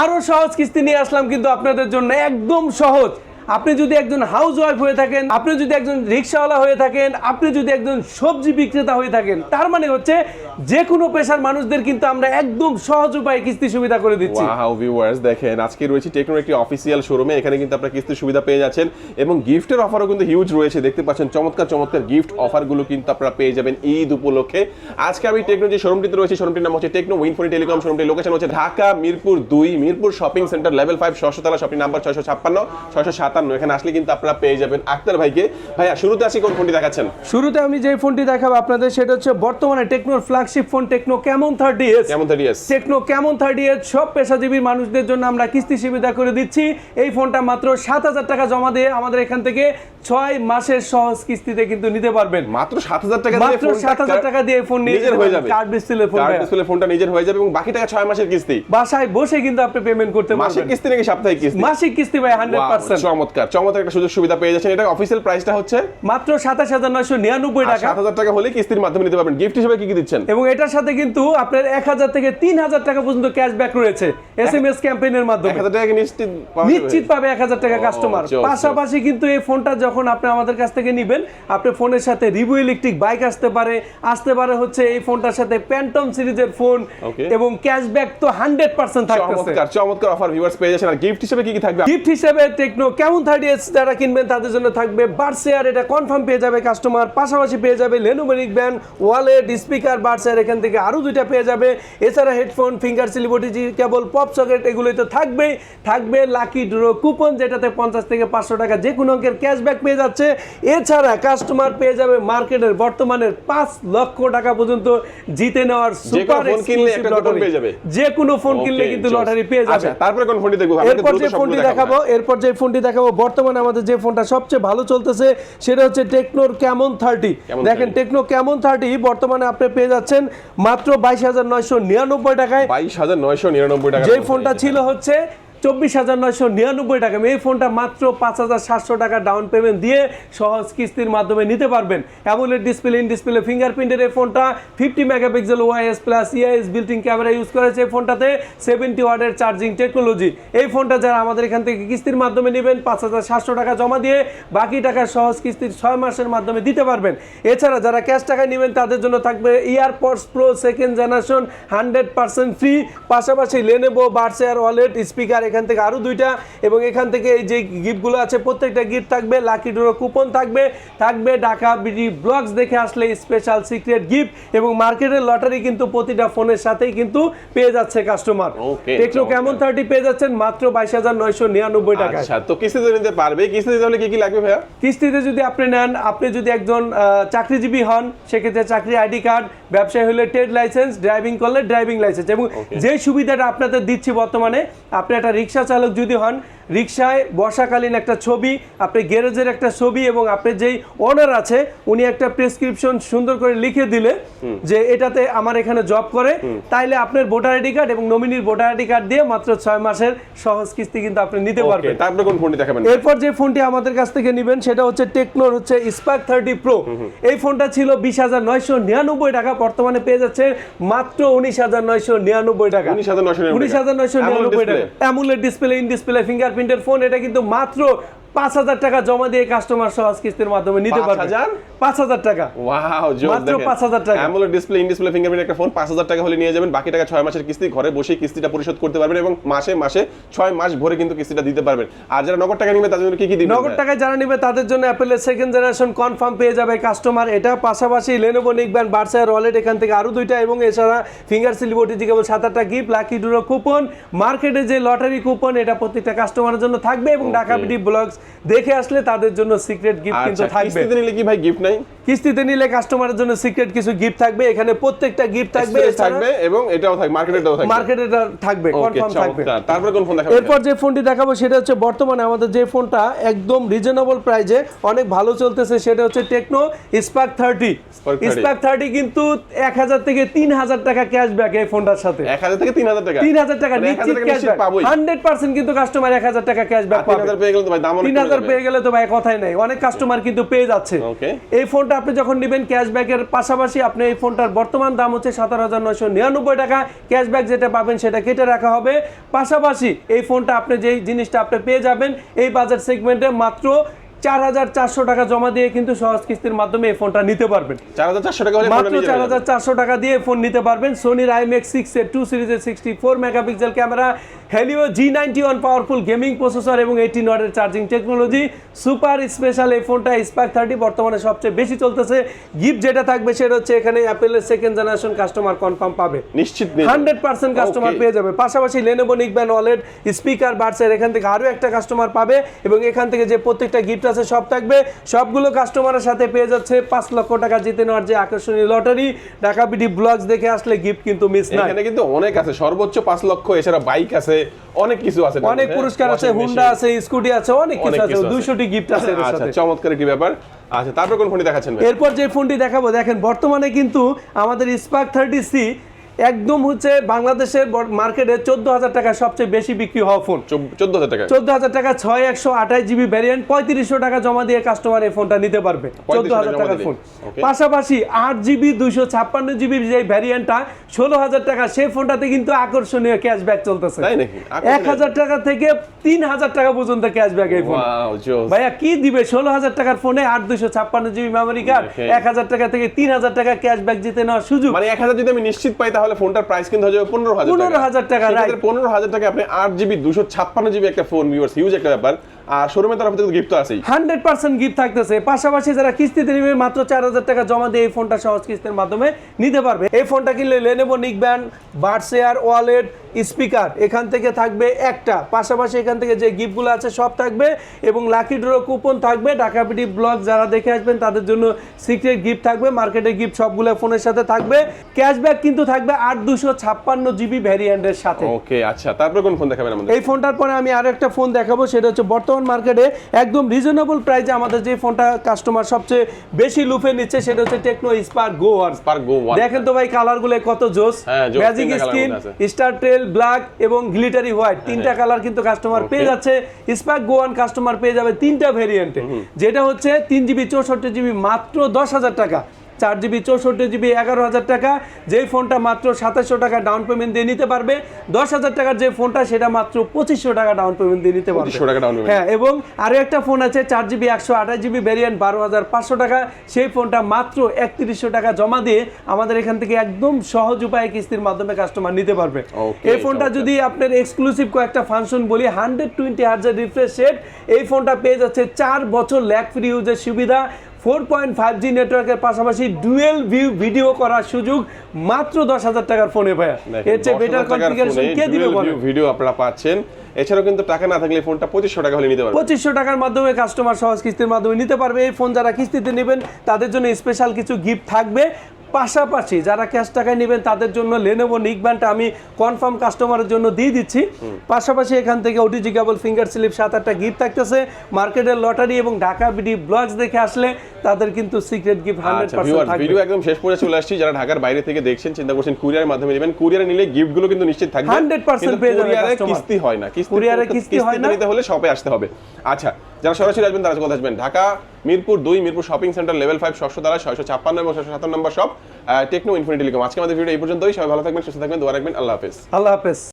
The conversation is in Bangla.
আরও সহজ কিস্তি নিয়ে আসলাম কিন্তু আপনাদের জন্য একদম সহজ। আপনি যদি একজন হাউস ওয়াইফ হয়ে থাকেন, আপনি যদি একজন রিক্সাওয়ালা হয়ে থাকেন, আপনি যদি একজন সবজি বিক্রেতা হয়ে থাকেন, তার মানে হচ্ছে যে কোনো পেশার মানুষদের কিন্তু আমরা একদম সহজ উপায়ে কিস্তি সুবিধা করে দিচ্ছি। ওয়াও ভিউয়ার্স দেখেন, আজকে রয়েছে টেকনোর একটি অফিসিয়াল শোরুমে এখানে কিন্তু আপনারা কিস্তি সুবিধা পেয়ে যাচ্ছেন এবং গিফটের অফারও কিন্তু হিউজ রয়েছে, দেখতে পাচ্ছেন চমৎকার চমৎকার গিফট অফারগুলো কিন্তু আপনারা পেয়ে যাবেন ঈদ উপলক্ষে। আজকে আমি টেকনো যে শোরুমটিতে রয়েছে শোরুমটির নাম হচ্ছে টেকনো উইনফোনি টেলিকম শোরুমটির লোকেশন হচ্ছে ঢাকা, মিরপুর দুই, Mirpur shopping centre level five শশতলা shopping number ছয়শো ছাপ্পান্ন, ছয়শো সাতান্ন এখানে আসলে কিন্তু আপনারা পেয়ে যাবেন। আক্তার ভাইকে ভাইয়া শুরুতে আসি কোন ফোনটি দেখাচ্ছেন? শুরুতে আমি যে ফোনটি দেখাবো আপনাদের সেটা হচ্ছে বর্তমানে টেকনোর flagship phone Tecno Camon thirty S Camon thirty S Tecno Camon thirty এর সব পেশাজীবী মানুষদের জন্য আমরা কিস্তি সুবিধা করে দিচ্ছি। এই ফোনটা মাত্র সাত হাজার টাকা জমা দিয়ে আমাদের এখান থেকে ছয় মাসের সহজ কিস্তিতে কিন্তু নিতে পারবেন। মাত্র সাত হাজার টাকা দিয়ে মাত্র সাত হাজার টাকা দিয়ে ফোন নিজের হয়ে যাবে। Card display phone card display ফোনটা নিজের হয়ে যাবে এবং বাকি টাকা ছয় মাসের কিস্তি। বাসায় বসে কিন্তু আপনি পেমেন্ট করতে পারবেন। মাসিক কিস্তি নাকি সাপ্তাহিক কিস্তি? মাসিক কিস্তি ভাই হান্ড্রেড পার্সেন্ট চমৎকার চমৎকার একটা সুযোগ সুবিধা পেয়ে যাচ্ছেন। এটা অফিসিয়াল প্রাইসটা হচ্ছে মাত্র সাতাশ হাজার নয়শো নিরানব্বই টাকা। সাত হাজার টাকা হলে কিস্তির মাধ্যমে নিতে পারবেন। গিফট হিসেবে কি কি দিচ্ছেন? এবং এটার সাথে কিন্তু আপনার এক হাজার থেকে তিন হাজার টাকা পর্যন্ত ক্যাশব্যাক রয়েছে। এস এম এস ক্যাম্পেইনের মাধ্যমে নিশ্চিত নিশ্চিত পাবে এক হাজার টাকা কাস্টমার। পাশাপাশি কিন্তু এই ফোনটা যখন আপনি আমাদের কাছ থেকে নিবেন আপনি ফোনের সাথে রিভিউ ইলেকট্রিক বাইক আসতে পারে আসতে পারে হচ্ছে এই ফোনটার সাথে প্যান্টম সিরিজের ফোন. এবং ক্যাশব্যাক তো হান্ড্রেড পার্সেন্ট থাকতেছে। চমৎকার চমৎকার অফার ভিউয়ার্স পেয়ে যাচ্ছেন। আর গিফট হিসেবে কি কি থাকবে? গিফট হিসেবে টেকনো কেমন থার্টি এস যারা কিনবেন তাদের জন্য থাকবে বার্সেয়ার এটা কনফার্ম পেয়ে যাবে কাস্টমার পাশাপাশি পেয়ে যাবে লেনোভো ব্যান্ড ওয়ালেট স্পিকার বার্সেয়ার এখান থেকে আরও দুইটা পেয়ে যাবে। এছাড়া হেডফোন ফিঙ্গার সিলিবটি কেবল পপ সকেট এগুলোই তো থাকবেই। থাকবে লাকি ড্র কুপন যেটাতে পঞ্চাশ থেকে পাঁচশো টাকা যে কোনো অঙ্কের ক্যাশব্যাক পেয়ে যাচ্ছে। এছাড়া কাস্টমার পেয়ে যাবে মার্কেটের বর্তমানের পাঁচ লক্ষ টাকা পর্যন্ত জিতে নেওয়ার সুপার যে কোনো ফোন কিনলে কিন্তু লটারি পেয়ে যাবে। আচ্ছা, তারপরে কোন ফোনটি দেখব? এরপর যে ফোনটি দেখাবো। দেখাবো এরপর যে ফোনটি দেখাবো বর্তমানে আমাদের যে ফোনটা সবচেয়ে ভালো চলতেছে সেটা হচ্ছে টেকনোর ক্যামন থার্টি দেখেন টেকনো ক্যামন থার্টি বর্তমানে আপনি পেয়ে যাচ্ছেন মাত্র বাইশ হাজার নয়শো নিরানব্বই টাকায়। বাইশ হাজার নয়শো নিরানব্বই টাকা যে ফোনটা ছিল হচ্ছে চব্বিশ হাজার নয়শো নিরানব্বই টাকা। এই ফোনটা মাত্র পাঁচ হাজার সাতশো টাকা ডাউন পেমেন্ট দিয়ে সহজ কিস্তির মাধ্যমে নিতে পারবেন। অ্যামোলেড ডিসপ্লে ইন ডিসপ্লে ফিঙ্গারপ্রিন্টের এই ফোনটা fifty megapixel ওয়াইএস plus EIS built-in camera use করেছে এই ফোনটাতে সেভেন্টি ওয়ার্ডের চার্জিং টেকনোলজি এই ফোনটা যারা আমাদের এখান থেকে কিস্তির মাধ্যমে নেবেন, পাঁচ হাজার সাতশো টাকা জমা দিয়ে বাকি টাকা সহজ কিস্তির ছয় মাসের মাধ্যমে দিতে পারবেন। এছাড়া যারা ক্যাশ টাকা নেবেন, তাদের জন্য থাকবে earpods pro second generation hundred percent free পাশাপাশি লেনেবো বার্সেয়ার ওয়ালেট স্পিকার এখান থেকে আরও দুইটা এবং এখান থেকে এই যে গিফটগুলো আছে প্রত্যেকটা গিফট থাকবে লাকি ডোরো কুপন থাকবে থাকবে ঢাকা বিডি ব্লগস দেখে আসলে স্পেশাল সিক্রেট গিফট এবং মার্কেটের লটারি কিন্তু প্রতিটা ফোনের সাথেই কিন্তু পেয়ে যাচ্ছে কাস্টমার টেকনো কেমন থার্টি পেয়ে যাচ্ছেন? মাত্র বাইশ হাজার নয়শো নিরানব্বই টাকায়। আচ্ছা তো কিস্তিতে নিতে পারবে? কিস্তিতে তাহলে কি কি লাগবে ভাইয়া? কিস্তিতে যদি আপনি নেন আপনি যদি একজন চাকরিজীবী হন সেক্ষেত্রে চাকরি আইডি কার্ড ব্যবসায় হলে ট্রেড লাইসেন্স ড্রাইভিং করলে ড্রাইভিং লাইসেন্স এবং যে সুবিধাটা আপনাদের দিচ্ছি বর্তমানে আপনি একটা রিক্সা চালক যদি হন রিক্সায় বর্ষাকালীন একটা ছবি আপনি গ্যারেজের একটা ছবি এবং আপনার যেই ওনার আছে উনি একটা প্রেসক্রিপশন সুন্দর করে লিখে দিলে যে এটাতে আমার এখানে জব করে তাইলে আপনার ভোটার আইডি কার্ড এবং নমিনির ভোটার আইডি কার্ড দিয়ে মাত্র ছয় মাসের সহজ কিস্তি কিন্তু আপনি নিতে পারবেন। তারপরে কোন ফোনটি দেখাবেন? এরপর যে ফোনটি আমাদের কাছ থেকে নেবেন সেটা হচ্ছে টেকনোর হচ্ছে স্পার্ক থার্টি প্রো এই ফোনটা ছিল বিশ হাজার নয়শো নিরানব্বই টাকা বর্তমানে পেয়ে যাচ্ছে মাত্র উনিশ হাজার নয়শো নিরানব্বই টাকা। উনিশ হাজার নয়শো নিরানব্বই টাকা। ডিসপ্লে ইন ডিসপ্লে ফিঙ্গারপ্রিন্টের ফোন এটা কিন্তু মাত্র পাঁচ হাজার টাকা জমা দিয়ে কাস্টমার সহজ কিস্তির মাধ্যমে নিতে পারবে। 5,000? পাঁচ হাজার টাকা। ওয়াও মাত্র দেখেন। 5,000 টাকা। AMOLED display in display fingerprint একটা ফোন 5000 টাকা হলে নিয়ে যাবেন। বাকি টাকা 6 মাসের কিস্তি ঘরে বসে কিস্তিটা পরিশোধ করতে পারবেন এবং মাসে মাসে 6 মাস ভরে কিন্তু কিস্তিটা দিতে পারবেন। আর যারা নগদ টাকা নেবে তাদের জন্য কি কি দিবেন নগদ টাকায় যারা নেবে তাদের জন্য অ্যাপেলের সেকেন্ড জেনারেশন কনফার্ম পেয়ে যাবে কাস্টমার এটা পাশাপাশি লেনোভো নিকব্যান্ড বার্সার ওয়ালেট এখান থেকে আরও দুইটা এবং এছাড়া ফিঙ্গার সিলিবটি কেবল সাত আটটা গিফট লাকি ডুরো কুপন মার্কেটে যে লটারি কুপন এটা প্রত্যেকটা কাস্টমারের জন্য থাকবে এবং ঢাকা বিডি ব্লগস দেখে আসলে তাদের জন্য সিক্রেট গিফট কিন্তু আচ্ছা থাকবে। কিস্তিতে নিলে কি ভাই গিফট নাই? কিস্তিতে নিলে কাস্টমারের জন্য সিক্রেট কিছু গিফট থাকবে। এখানে প্রত্যেকটা গিফট থাকবে থাকবে এবং এটাও থাকবে মার্কেটেটাও থাকবে। মার্কেটে থাকবে কনফার্ম থাকবে। তারপরে কোন ফোন দেখাবেন? এরপর যে ফোনটি দেখাবো সেটা হচ্ছে বর্তমানে আমাদের যে ফোনটা একদম রিজনেবল প্রাইজে অনেক ভালো চলতেছে সেটা হচ্ছে Tecno Spark thirty 30 Spark thirty কিন্তু এক হাজার থেকে তিন হাজার টাকা ক্যাশব্যাক এই ফোনটার সাথে। 1000 থেকে 3000 টাকা। তিন হাজার টাকা মানে 1000 নিশ্চিত ক্যাশব্যাক পাবোই। হান্ড্রেড পার্সেন্ট কিন্তু কাস্টমার এক হাজার টাকা ক্যাশব্যাক পাবে। 3000 পেয়ে গেলে তো ভাই দাম অনেক তিন হাজার পেয়ে গেলে তো ভাই কথাই নাই। অনেক কাস্টমার কিন্তু পেয়ে যাচ্ছে। ওকে এই ফোনটা আপনি যখন নেবেন ক্যাশব্যাকের পাশাপাশি আপনি এই ফোনটার বর্তমান দাম হচ্ছে সতেরো হাজার নয়শো নিরানব্বই টাকা। ক্যাশব্যাক যেটা পাবেন সেটা কেটে রাখা হবে। পাশাপাশি এই ফোনটা আপনি যেই জিনিসটা আপনি পেয়ে যাবেন এই বাজার সেগমেন্টে মাত্র চার হাজার চারশো টাকা জমা দিয়ে কিন্তু সহজ কিস্তির মাধ্যমে এই ফোনটা নিতে পারবেন। চার হাজার চারশো টাকা মাত্র চার। হাজার চারশো টাকা দিয়ে ফোন নিতে পারবেন সোনির আইএমএক্স সিক্স এর টু সিরিজের sixty four megapixel camera Helio G ninety one powerful gaming processor এবং এইটিন ওয়াটের চার্জিং টেকনোলজি সুপার স্পেশাল এই ফোনটা স্পার্ক থার্টি বর্তমানে সবচেয়ে বেশি চলতেছে। গিফট যেটা থাকবে সেটা হচ্ছে এখানে অ্যাপেলের সেকেন্ড জেনারেশন কাস্টমার কনফার্ম পাবে। নিশ্চিত। হান্ড্রেড পার্সেন্ট কাস্টমার পেয়ে যাবে। পাশাপাশি লেনোভো নিকব্যান ওয়ালেট স্পিকার বার্সের এখান থেকে আরও একটা কাস্টমার পাবে এবং এখান থেকে যে প্রত্যেকটা গিফট আছে সব থাকবে। সবগুলো কাস্টমারের সাথে পেয়ে যাচ্ছে পাঁচ লক্ষ টাকা জিতে নেওয়ার যে আকর্ষণীয় লটারি। ঢাকা বিডি ব্লগস দেখে আসলে গিফট কিন্তু মিস নাই। এখানে কিন্তু অনেক আছে সর্বোচ্চ পাঁচ লক্ষ এছাড়া বাইক আছে অনেক কিছু আছে অনেক পুরস্কার আছে হুন্ডা আছে স্কুটি আছে অনেক কিছু আছে কিছু আছে। দুইশোটি গিফট আছে আচ্ছা চমৎকার একটি ব্যাপার। আচ্ছা তারপর কোন ফোনটি দেখাচ্ছেন এরপর যে ফোনটি দেখাবো দেখেন বর্তমানে কিন্তু আমাদের স্পার্ক থার্টি সি একদম হচ্ছে বাংলাদেশের মার্কেটে চোদ্দ হাজার টাকা সবচেয়ে বেশি বিক্রি হওয়া ফোন। চোদ্দ হাজার টাকা চোদ্দ হাজার টাকা ছয় একশো আঠাশ জিবি ভ্যারিয়েন্ট পঁয়ত্রিশশো টাকা জমা দিয়ে কাস্টমার এই ফোনটা নিতে পারবে। চোদ্দ হাজার টাকার ফোন পাশাপাশি আট জিবি দুইশো ছাপ্পান্ন জিবি যে ভ্যারিয়েন্টটা ষোলো হাজার টাকা সেই ফোনটাতে কিন্তু আকর্ষণীয় ক্যাশব্যাক চলতেছে? এক হাজার টাকা থেকে তিন হাজার টাকা পর্যন্ত ক্যাশব্যাক এই ফোন ভাইয়া কি দিবে ষোলো হাজার টাকার ফোনে আট দুইশো ছাপ্পান্ন জিবি মেমোরি কার্ড এক হাজার টাকা থেকে তিন হাজার টাকা ক্যাশব্যাক জিতে নেওয়ার সুযোগ। মানে এক হাজার যদি আমি নিশ্চিত পাই তাহলে ফোনটার প্রাইস কিন্তু হয়ে যাবে পনেরো হাজার 15,000 টাকা, right. পনেরো হাজার টাকা আপনি আট জিবি দুশো ছাপ্পান্ন জিবি একটা ফোন ভিউয়ার্স হিউজ একটা ব্যাপার আর শোরুমে তরফ থেকে গিফট তো আছেই। হান্ড্রেড পার্সেন্ট গিফট থাকতেছে। পাশাপাশি যারা কিস্তিতে নেবে মাত্র চার হাজার টাকা জমা দিয়ে এই ফোনটা সহজ কিস্তির মাধ্যমে নিতে পারবে। এই ফোনটা কিনলে লেনেভো নিকব্যান্ড বার্সেয়ার ওয়ালেট স্পিকার এখান থেকে থাকবে একটা। পাশাপাশি এখান থেকে যে গিফটগুলো আছে সব থাকবে এবং লাকি ড্র কুপন থাকবে। ঢাকাপিটি ব্লগ যারা দেখে আসবেন তাদের জন্য সিক্রেট গিফট থাকবে। মার্কেটের গিফট সবগুলো ফোনের সাথে থাকবে। ক্যাশব্যাক কিন্তু থাকবে আট দুশো ছাপ্পান্ন জিবি ভ্যারিয়েন্টের সাথে। ওকে আচ্ছা তারপর কোন ফোন দেখাবেন আমাদের? এই ফোনটার পরে আমি আরও একটা ফোন দেখাবো সেটা হচ্ছে বর্তমান মার্কেটে একদম রিজনেবল প্রাইসে আমাদের যে ফোনটা কাস্টমার সবচেয়ে বেশি লুফে নিচ্ছে সেটা হচ্ছে Tecno Spark Go One Spark Go One। দেখেন তো ভাই কালারগুলো কত জোস। হ্যাঁ, magic skin star trail black এবং গ্লিটারি হোয়াইট তিনটা কালার কিন্তু কাস্টমার পেয়ে যাচ্ছে। স্পার্ক গো ওয়ান কাস্টমার পেয়ে যাবে তিনটা ভেরিয়েন্টে যেটা হচ্ছে তিন জিবি চৌষট্টি জিবি মাত্র দশ হাজার টাকা। চার জিবি চৌষট্টি জিবি এগারো হাজার টাকা। যেই ফোনটা মাত্র সাতাশশো টাকা ডাউন পেমেন্ট দিয়ে নিতে পারবে দশ হাজার টাকার যে ফোনটা সেটা মাত্র পঁচিশশো টাকা ডাউন পেমেন্ট দিয়ে নিতে পারবে। 2500 টাকা down payment। হ্যাঁ এবং আরও একটা ফোন আছে চার জিবি একশো আঠাশ জিবি ভ্যারিয়েন্ট বারো হাজার পাঁচশো টাকা। সেই ফোনটা মাত্র একত্রিশশো টাকা জমা দিয়ে আমাদের এখান থেকে একদম সহজ উপায়ে কিস্তির মাধ্যমে কাস্টমার নিতে পারবে। এই ফোনটা যদি আপনার এক্সক্লুসিভ কয়েকটা ফাংশন বলি হান্ড্রেড টোয়েন্টি হার্জের রিফ্রেশ সেট এই ফোনটা পেয়ে যাচ্ছে চার বছর ল্যাক ফ্রি ইউজের সুবিধা। ফোর পয়েন্ট ফাইভ জি নেটওয়ার্কের পাশাপাশি ডুয়েল ভিউ ভিডিও করার সুযোগ মাত্র দশ হাজার টাকার ফোনে ভাইয়া। এর চেয়ে বেটার কনফিগারেশন কে দিবে বলো ভিডিও আপনারা পাচ্ছেন। এছাড়াও কিন্তু টাকা না থাকলে ফোনটা পঁচিশশো টাকা হলে নিতে পারবেন। পঁচিশশো টাকার মাধ্যমে কাস্টমার সহজ কিস্তির মাধ্যমে নিতে পারবে। এই ফোন যারা কিস্তিতে নেবেন তাদের জন্য স্পেশাল কিছু গিফট থাকবে। পাশাপাশি যারা ক্যাশ টাকায় নেবেন তাদের জন্য লেনোভো নিকব্যান্ডটা আমি কনফার্ম কাস্টমারের জন্য দিয়ে দিচ্ছি। পাশাপাশি এখান থেকে ওটিজি কেবল ফিঙ্গার স্লিপ সাত আটটা গিফট থাকতেছে। মার্কেটের লটারি এবং ঢাকা বিডি ব্লগস দেখে আসলে তাদের কিন্তু secret gift hundred percent video একদম শেষ পর্যন্ত চলে আসছি। যারা ঢাকার বাইরে থেকে দেখছেন চিন্তা করছেন কুরিয়ারের মাধ্যমে নেবেন কুরিয়ারে নিলে গিফটগুলো কিন্তু নিশ্চিত থাকবে। 100% কিন্তু পেয়ে যাবে কিস্তি হয় না। কিস্তি কুরিয়ারে কিস্তি হয় না। নিতে হলে শপে আসতে হবে। আচ্ছা যারা সরাসরি আসবেন, তারা কোথায় আসবেন। ঢাকা, মিরপুর দুই, Mirpur shopping centre level five ষষ্ঠ দ্বারা ছয়শো ছাপ্পান্ন এবং ছয়শো সাতান্ন নম্বর সব টেকনো ইনফিনিটি লিখুন। আজকে আমাদের ভিডিও এই পর্যন্তই। সবাই ভালো থাকবেন, সুস্থ থাকবেন, দোয়া রাখবেন। আল্লাহ হাফেজ। আল্লাহ হাফেজ।